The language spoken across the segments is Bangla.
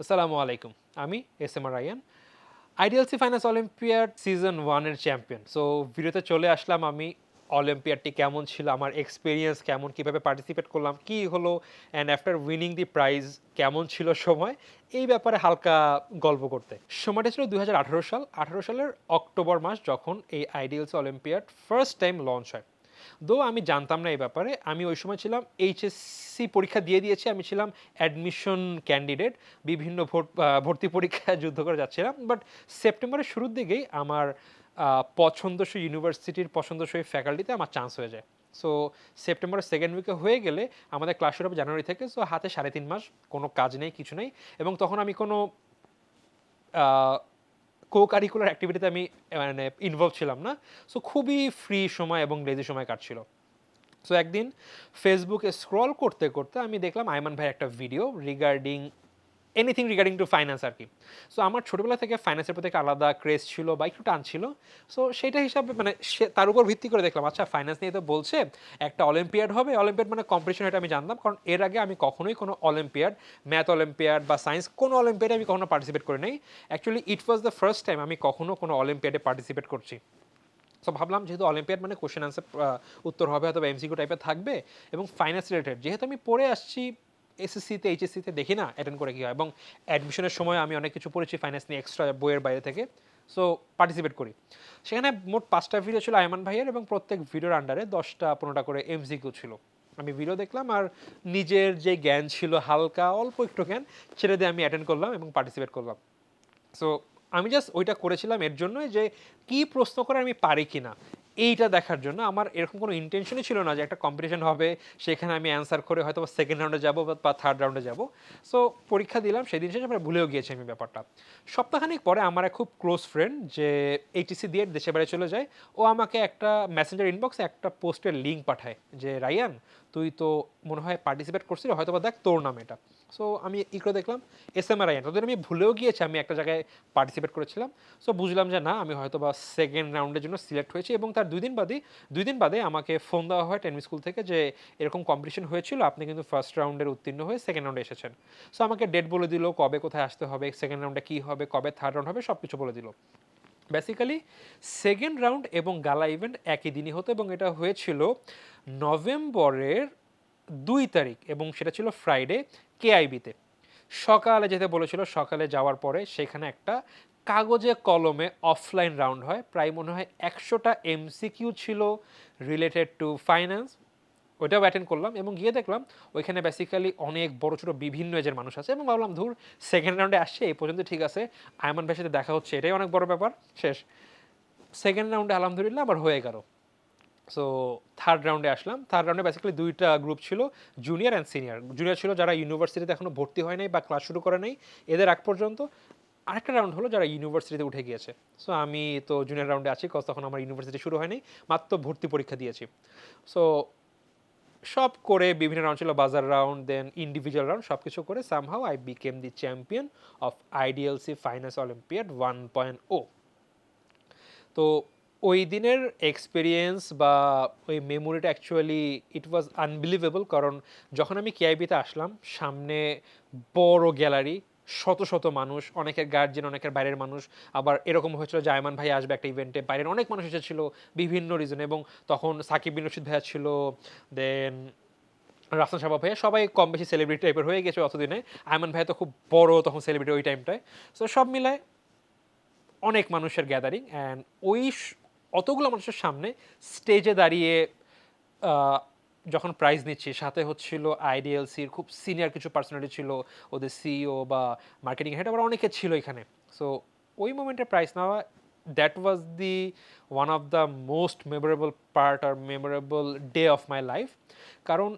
আসসালামু আলাইকুম। আমি S M R Rayan. IDLC finance olympiad season ওয়ানের চ্যাম্পিয়ন। সো ভিডিওতে চলে আসলাম আমি অলিম্পিয়াডটি কেমন ছিল, আমার এক্সপিরিয়েন্স কেমন, কীভাবে পার্টিসিপেট করলাম, কি হলো and after winning the prize কেমন ছিল সময়, এই ব্যাপারে হালকা গল্প করতে। সময়টা ছিল দু হাজার আঠারো সাল। আঠারো সালের অক্টোবর মাস যখন এই IDLC olympiad first time launch হয়। দো আমি জানতাম না এই ব্যাপারে, আমি ওই সময় ছিলাম এইচএসসি পরীক্ষা দিয়ে দিয়েছি, আমি ছিলাম অ্যাডমিশন ক্যান্ডিডেট বিভিন্ন ভর্তি পরীক্ষায় যুদ্ধ করে যাচ্ছিলাম। বাট সেপ্টেম্বরের শুরুর দিকেই আমার পছন্দসই ইউনিভার্সিটির পছন্দসই ফ্যাকাল্টিতে আমার চান্স হয়ে যায়। সো সেপ্টেম্বরের সেকেন্ড উইকে হয়ে গেলে আমাদের ক্লাস শুরু হবে জানুয়ারি থেকে সো হাতে সাড়ে তিন মাস, কোনো কাজ নেই, কিছু নেই। এবং তখন আমি কোনো কো কারিকুলার অ্যাক্টিভিটিতে আমি মানে ইনভলভ ছিলাম না। সো খুবই ফ্রি সময় এবং লেজি সময় কাটছিল। সো একদিন ফেসবুকে স্ক্রল করতে করতে আমি দেখলাম আয়মান ভাই একটা video regarding anything regarding to finance আর কি। সো আমার ছোটোবেলা থেকে ফাইন্যান্সের প্রতি একটা আলাদা ক্রেজ ছিল বা একটু টান ছিল। সো সেটা হিসাবে মানে সে তার উপর ভিত্তি করে দেখলাম আচ্ছা ফাইন্যান্স নিয়ে তো বলছে, একটা অলিম্পিয়াড হবে। অলিম্পিয়াড মানে কম্পিটিশন এটা আমি জানতাম, কারণ এর আগে আমি কখনোই কোনো অলিম্পিয়াড ম্যাথ অলিম্পিয়াড বা সায়েন্স কোনো অলিম্পিয়াডে আমি কখনো পার্টিসিপেট করি নাই। Actually it was the first time আমি কখনো কোনো অলিম্পিয়াডে পার্টিসিপেট করছি। সো ভাবলাম যেহেতু অলিম্পিয়াড মানে কোশ্চেন আনসার উত্তর হবে, হয়তো এমসিকিউ টাইপের থাকবে এবং ফাইন্যান্স রিলেটেড যেহেতু আমি পড়ে আসছি এসএসসিতে এইচএসসিতে দেখি না অ্যাটেন্ড করে কি হয়। এবং অ্যাডমিশনের সময় আমি অনেক কিছু পড়েছি ফাইন্যান্স নিয়ে এক্সট্রা বইয়ের বাইরে থেকে। সো পার্টিসিপেট করি। সেখানে মোট পাঁচটা ভিডিও ছিল আয়মান ভাইয়ের এবং প্রত্যেক ভিডিওর আন্ডারে দশটা, পনেরোটা করে এমসিকিউ ছিল। আমি ভিডিও দেখলাম আর নিজের যে জ্ঞান ছিল হালকা, অল্প একটু জ্ঞান ছেড়ে দিয়ে আমি অ্যাটেন্ড করলাম এবং পার্টিসিপেট করলাম। সো আমি জাস্ট ওইটা করেছিলাম এর জন্যই যে কি প্রশ্ন করে আমি পারি কি না এইটা দেখার জন্য আমার এরকম কোনো ইন্টেনশনই ছিল না যে একটা কম্পিটিশন হবে, সেখানে আমি অ্যান্সার করে হয়তো সেকেন্ড রাউন্ডে যাব বা থার্ড রাউন্ডে যাব। সো পরীক্ষা দিলাম, সেদিন শেষে আমরা ভুলেও গিয়েছি আমি ব্যাপারটা। সপ্তাহখানিক পরে আমার এক খুব ক্লোজ ফ্রেন্ড যে এইচএসি দিয়ে দেশে বাইরে চলে যায়, ও আমাকে একটা মেসেঞ্জার ইনবক্সে একটা পোস্টের লিঙ্ক পাঠায় যে রায়ান তুই তো মনে হয় পার্টিসিপেট করছিলি হয়তো বা দেখ তোর নাম এটা। সো আমি ই করে দেখলাম এস এম আর আইন তোদের আমি ভুলেও গিয়েছি, আমি একটা জায়গায় পার্টিসিপেট করেছিলাম। সো বুঝলাম যে না, আমি হয়তো বা সেকেন্ড রাউন্ডের জন্য সিলেক্ট হয়েছি এবং তার দুই দিন বাদে, দুই দিন বাদে আমাকে ফোন দেওয়া হয় টেনিস স্কুল থেকে যে এরকম কম্পিটিশন হয়েছিল, আপনি কিন্তু ফার্স্ট রাউন্ডের উত্তীর্ণ হয়ে সেকেন্ড রাউন্ডে এসেছেন। সো আমাকে ডেট বলে দিল, কবে কোথায় আসতে হবে সেকেন্ড রাউন্ডে কী হবে, কবে থার্ড রাউন্ড হবে সব কিছু বলে দিল। বেসিক্যালি সেকেন্ড রাউন্ড এবং গালা ইভেন্ট একই দিনই হতো এবং এটা হয়েছিল নভেম্বরের দুই তারিখ এবং সেটা ছিল ফ্রাইডে কেআইবিতে। সকালে যেতে বলেছিল, সকালে যাওয়ার পরে সেখানে একটা কাগজে কলমে অফলাইন রাউন্ড হয়। প্রায় মনে হয় একশোটা এমসিকিউ ছিল রিলেটেড টু ফাইন্যান্স। ওইটাও অ্যাটেন্ড করলাম এবং গিয়ে দেখলাম ওইখানে বেসিক্যালি অনেক বড়, ছোটো বিভিন্ন এজের মানুষ আছে এবং ভাবলাম, ধুর সেকেন্ড রাউন্ডে আসছে এই পর্যন্ত ঠিক আছে, আয়মান ভাইয়ের সাথে দেখা হচ্ছে। এটাই অনেক বড় ব্যাপার, শেষ। সেকেন্ড রাউন্ডে আলহামদুলিল্লাহ আবার হয়ে গেল। সো থার্ড রাউন্ডে আসলাম। থার্ড রাউন্ডে বেসিক্যালি দুইটা গ্রুপ ছিল জুনিয়র অ্যান্ড সিনিয়র জুনিয়র ছিল যারা ইউনিভার্সিটিতে এখনও ভর্তি হয় নাই বা ক্লাস শুরু করে নাই। এদের আগ পর্যন্ত আরেকটা রাউন্ড হলো যারা ইউনিভার্সিটিতে উঠে গিয়েছে। সো আমি তো জুনিয়র রাউন্ডে আছি কজ তখন আমার ইউনিভার্সিটি শুরু হয়নি, মাত্র ভর্তি পরীক্ষা দিয়েছি। সো সব করে বিভিন্ন রাউন্ড ছিল বাজার রাউন্ড দেন ইন্ডিভিজুয়াল রাউন্ড সব কিছু করে somehow I became the champion of IDLC finance olympiad one point O তো ওই দিনের এক্সপিরিয়েন্স বা ওই মেমোরিটা অ্যাকচুয়ালি ইট ওয়াজ আনবিলিভেবল কারণ যখন আমি কেআইবিতে আসলাম, সামনে বড় গ্যালারি শত শত মানুষ, অনেকের গার্জেন অনেকের বাইরের মানুষ। আবার এরকম হয়েছিল যে আয়মান ভাই আসবে একটা ইভেন্টে বাইরের অনেক মানুষ এসেছিল বিভিন্ন রিজন এবং তখন সাকিব বিন রশিদ ভাইয়া ছিল দেন রাফসান সাবা ভাইয়া, সবাই কম বেশি সেলিব্রিটি টাইপের হয়ে গেছে অতদিনে। আয়মান ভাইয়া তো খুব বড় তখন সেলিব্রিটি ওই টাইমটায় সো সব মিলায় অনেক মানুষের গ্যাদারিং অ্যান্ড ওই অতগুলো মানুষের সামনে স্টেজে দাঁড়িয়ে যখন প্রাইজ নিচ্ছি, সাথে হচ্ছিল আইডিএলসির খুব সিনিয়র কিছু পার্সোনালিটি ছিল, ওদের সিইও বা মার্কেটিং হেড আবার অনেকে ছিল এখানে। সো ওই মোমেন্টে প্রাইজ নেওয়া that was the one of the most memorable part R memorable day of my life কারণ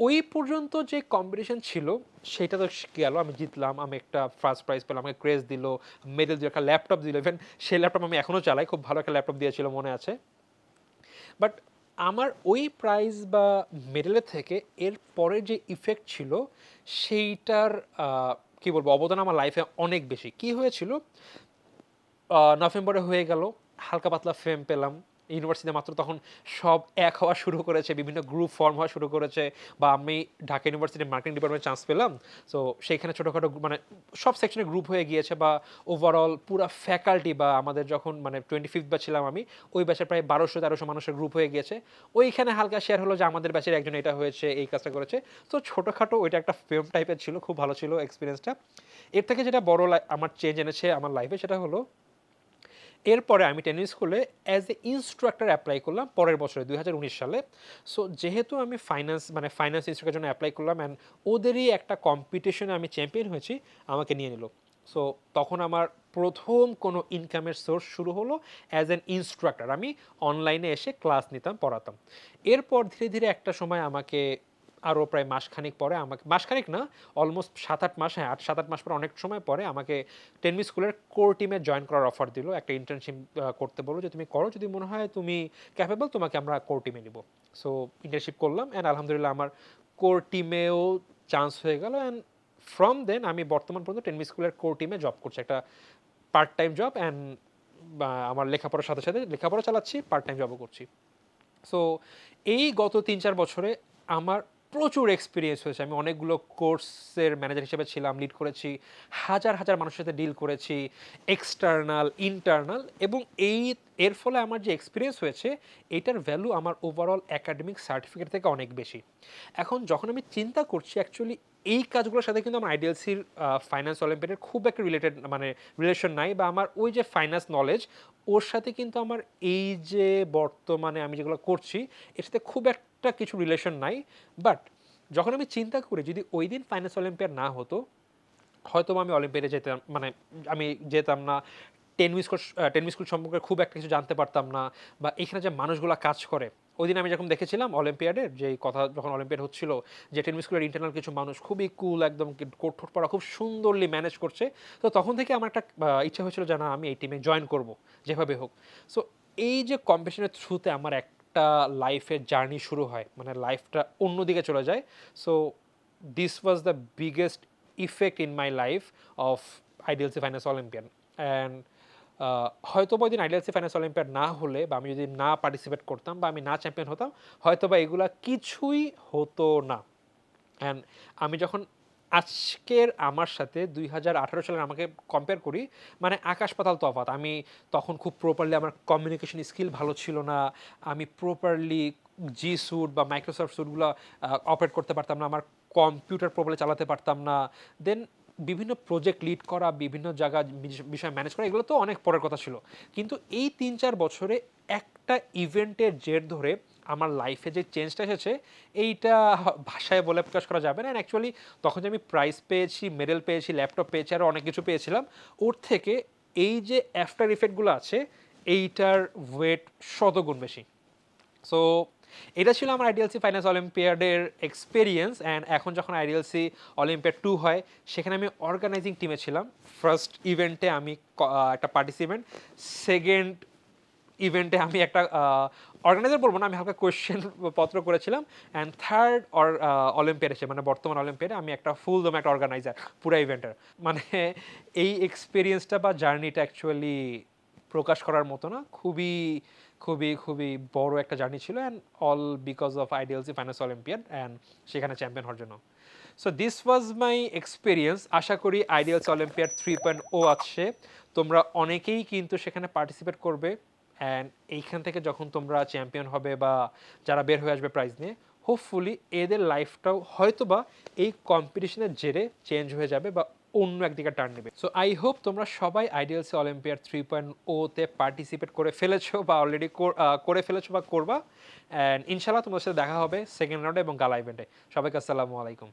ওই পর্যন্ত যে কম্পিটিশন ছিল, সেটা তো গেল আমি জিতলাম, আমি একটা ফার্স্ট প্রাইজ পেলাম, আমাকে ক্রেজ দিল মেডেল দিল, একটা ল্যাপটপ দিল। ইভেন সেই ল্যাপটপ আমি এখনও চালাই, খুব ভালো একটা ল্যাপটপ দিয়েছিল মনে আছে। বাট আমার ওই প্রাইজ বা মেডেলের থেকে এর পরে যে ইফেক্ট ছিল, সেইটার কি বলব, অবদান আমার লাইফে অনেক বেশি। কি হয়েছিল? নভেম্বরে হয়ে গেল, হালকা পাতলা ফেম পেলাম। ইউনিভার্সিটিতে মাত্র তখন সব এক হওয়া শুরু করেছে, বিভিন্ন গ্রুপ ফর্ম হওয়া শুরু করেছে বা আমি ঢাকা ইউনিভার্সিটির মার্কেটিং ডিপার্টমেন্ট চান্স পেলাম। সো সেইখানে ছোটোখাটো মানে সব সেকশনে গ্রুপ হয়ে গিয়েছে বা ওভারঅল পুরা ফ্যাকাল্টি বা আমাদের যখন মানে টোয়েন্টি ফিফথ ব্যাচ ছিলাম আমি, ওই ব্যাচের প্রায় বারোশো তেরোশো মানুষের গ্রুপ হয়ে গিয়েছে। ওইখানে হালকা শেয়ার হলো যে আমাদের ব্যাচের একজন এটা হয়েছে, এই কাজটা করেছে। তো ছোটোখাটো ওইটা একটা ফেম টাইপের ছিল, খুব ভালো ছিল এক্সপিরিয়েন্সটা এর থেকে যেটা বড় আমার চেঞ্জ এনেছে আমার লাইফে সেটা হলো এরপরে আমি টেনিস স্কুলে অ্যাজ এ ইনস্ট্রাক্টর অ্যাপ্লাই করলাম পরের বছরে দু হাজার উনিশ সালে। সো যেহেতু আমি ফাইন্যান্স মানে ফাইন্যান্স ইনস্ট্রাক্টর জন্য অ্যাপ্লাই করলাম অ্যান্ড ওদেরই একটা কম্পিটিশনে আমি চ্যাম্পিয়ন হয়েছি, আমাকে নিয়ে নিল। সো তখন আমার প্রথম কোনো ইনকামের সোর্স শুরু হলো অ্যাজ অ্যান ইনস্ট্রাক্টর আমি অনলাইনে এসে ক্লাস নিতাম, পড়াতাম। এরপর ধীরে ধীরে একটা সময় আমাকে আরও প্রায় মাসখানিক পরে আমাকে, মাসখানিক না অলমোস্ট সাত আট মাস হ্যাঁ আট সাত আট মাস পরে অনেক সময় পরে আমাকে টেনমি স্কুলের কোর টিমে জয়েন করার অফার দিল। একটা ইন্টার্নশিপ করতে বলো যে, তুমি করো, যদি মনে হয় তুমি ক্যাপেবল তোমাকে আমরা কোর টিমে নিব। সো ইন্টার্নশিপ করলাম অ্যান্ড আলহামদুলিল্লাহ আমার কোর টিমেও চান্স হয়ে গেল অ্যান্ড ফ্রম দেন আমি বর্তমান পর্যন্ত টেনমি স্কুলের কোর টিমে জব করছি। একটা পার্ট টাইম জব অ্যান্ড আমার লেখাপড়ার সাথে সাথে লেখাপড়া চালাচ্ছি পার্ট টাইম জবও করছি। সো এই গত তিন চার বছরে আমার প্রচুর এক্সপিরিয়েন্স হয়েছে। আমি অনেকগুলো কোর্সের ম্যানেজার হিসেবে ছিলাম লিড করেছি, হাজার হাজার মানুষের সাথে ডিল করেছি এক্সটার্নাল ইন্টারনাল এবং এই, এর ফলে আমার যে এক্সপিরিয়েন্স হয়েছে, এটার ভ্যালু আমার ওভারঅল একাডেমিক সার্টিফিকেট থেকে অনেক বেশি। এখন যখন আমি চিন্তা করছি অ্যাকচুয়ালি এই কাজগুলোর সাথে কিন্তু আমার আইডিএলসির ফাইন্যান্স অলিম্পিয়াডের খুব একটা রিলেটেড মানে রিলেশন নাই বা আমার ওই যে ফাইন্যান্স নলেজ ওর সাথে কিন্তু আমার এই যে বর্তমানে আমি যেগুলো করছি, এর সাথে খুব একটা কিছু রিলেশন নাই বাট যখন আমি চিন্তা করি যদি ওই দিন ফাইন্যান্স অলিম্পিয়াড না হতো হয়তো আমি অলিম্পিয়াডে যেতাম মানে আমি যেতাম না টেনিস স্কুল টেনিস স্কুল সম্পর্কে খুব একটা কিছু জানতে পারতাম না, বা এখানে যে মানুষগুলো কাজ করে। ওই দিন আমি যখন দেখেছিলাম অলিম্পিয়াডের যে কথা যখন অলিম্পিয়াড হচ্ছিল, যে টেনিস স্কুলের ইন্টারনাল কিছু মানুষ খুবই কুল একদম কোট ঠোঁট পড়া খুব সুন্দরলি ম্যানেজ করছে, তো তখন থেকে আমার একটা ইচ্ছা হয়েছিল যে না, আমি এই টিমে জয়েন করব, যেভাবে হোক। সো এই যে কম্পিটিশনের থ্রুতে আমার একটা লাইফের জার্নি শুরু হয় মানে লাইফটা অন্যদিকে চলে যায়। So this was the biggest effect in my life of IDLC finance olympian and হয়তো বা দিন আইডিএলসি ফাইন্যান্স অলিম্পিয়াড না হলে বা আমি যদি না পার্টিসিপেট করতাম বা আমি না চ্যাম্পিয়ন হতাম হয়তো বা এগুলা কিছুই হতো না। অ্যান্ড আমি যখন আজকের আমার সাথে দুই হাজার আঠারো সালের আমাকে কম্পেয়ার করি মানে আকাশ পাতাল তফাৎ। আমি তখন খুব প্রপারলি আমার কমিউনিকেশন স্কিল ভালো ছিল না। আমি প্রপারলি জি স্যুট বা মাইক্রোসফট স্যুটগুলো অপারেট করতে পারতাম না। আমার কম্পিউটার প্রপারলি চালাতে পারতাম না। দেন বিভিন্ন প্রজেক্ট লিড করা, বিভিন্ন জায়গা বিষ- বিষয় ম্যানেজ করা, এগুলো তো অনেক পরের কথা ছিল। কিন্তু এই তিন চার বছরে একটা ইভেন্টের জের ধরে আমার লাইফে যে চেঞ্জটা এসেছে, এইটা ভাষায় বলে প্রকাশ করা যাবে না। অ্যান্ড অ্যাকচুয়ালি তখন যে আমি প্রাইজ পেয়েছি মেডেল পেয়েছি ল্যাপটপ পেয়েছি আরও অনেক কিছু পেয়েছিলাম, ওর থেকে এই যে অ্যাফটার ইফেক্টগুলো আছে, এইটার ওয়েট শতগুণ বেশি। সো এটা ছিল আমার আইডিএলসি ফাইন্যান্স অলিম্পিয়াডের এক্সপিরিয়েন্স অ্যান্ড এখন যখন আইডিএলসি অলিম্পিয়াড টু হয়, সেখানে আমি অর্গানাইজিং টিমে ছিলাম। ফার্স্ট ইভেন্টে আমি একটা পার্টিসিপেন্ট সেকেন্ড ইভেন্টে আমি একটা অর্গানাইজার বলব না, আমি হালকা কোয়েশ্চেন পত্র করেছিলাম। অ্যান্ড থার্ড অর অলিম্পিয়াড এসে মানে বর্তমান অলিম্পিয়াডে আমি একটা ফুল দম একটা অর্গানাইজার পুরো ইভেন্টের মানে এই এক্সপিরিয়েন্সটা বা জার্নিটা অ্যাকচুয়ালি প্রকাশ করার মতো না। খুবই খুবই খুবই বড় একটা জার্নি ছিল। And all because of IDLC finance olympiad and সেখানে চ্যাম্পিয়ন হওয়ার জন্য। So this was my experience আশা করি IDLC olympiad three point O আছে। তোমরা অনেকেই কিন্তু সেখানে পার্টিসিপেট করবে। অ্যান্ড এইখান থেকে যখন তোমরা চ্যাম্পিয়ন হবে বা যারা বের হয়ে আসবে প্রাইজ নিয়ে হোপফুলি এদের লাইফটাও হয়তোবা এই কম্পিটিশনের জেরে চেঞ্জ হয়ে যাবে বা অন্য একদিকে টার্ন নেবে। সো আই হোপ তোমরা সবাই আইডিয়ালসি অলিম্পিয়াড থ্রি পয়েন্ট ওতে পার্টিসিপেট করে ফেলেছো বা অলরেডি করে ফেলেছো বা করবা। অ্যান্ড ইনশাল্লাহ তোমাদের সাথে দেখা হবে সেকেন্ড রাউন্ডে এবং গালা ইভেন্টে সবাইকে আসসালামু আলাইকুম।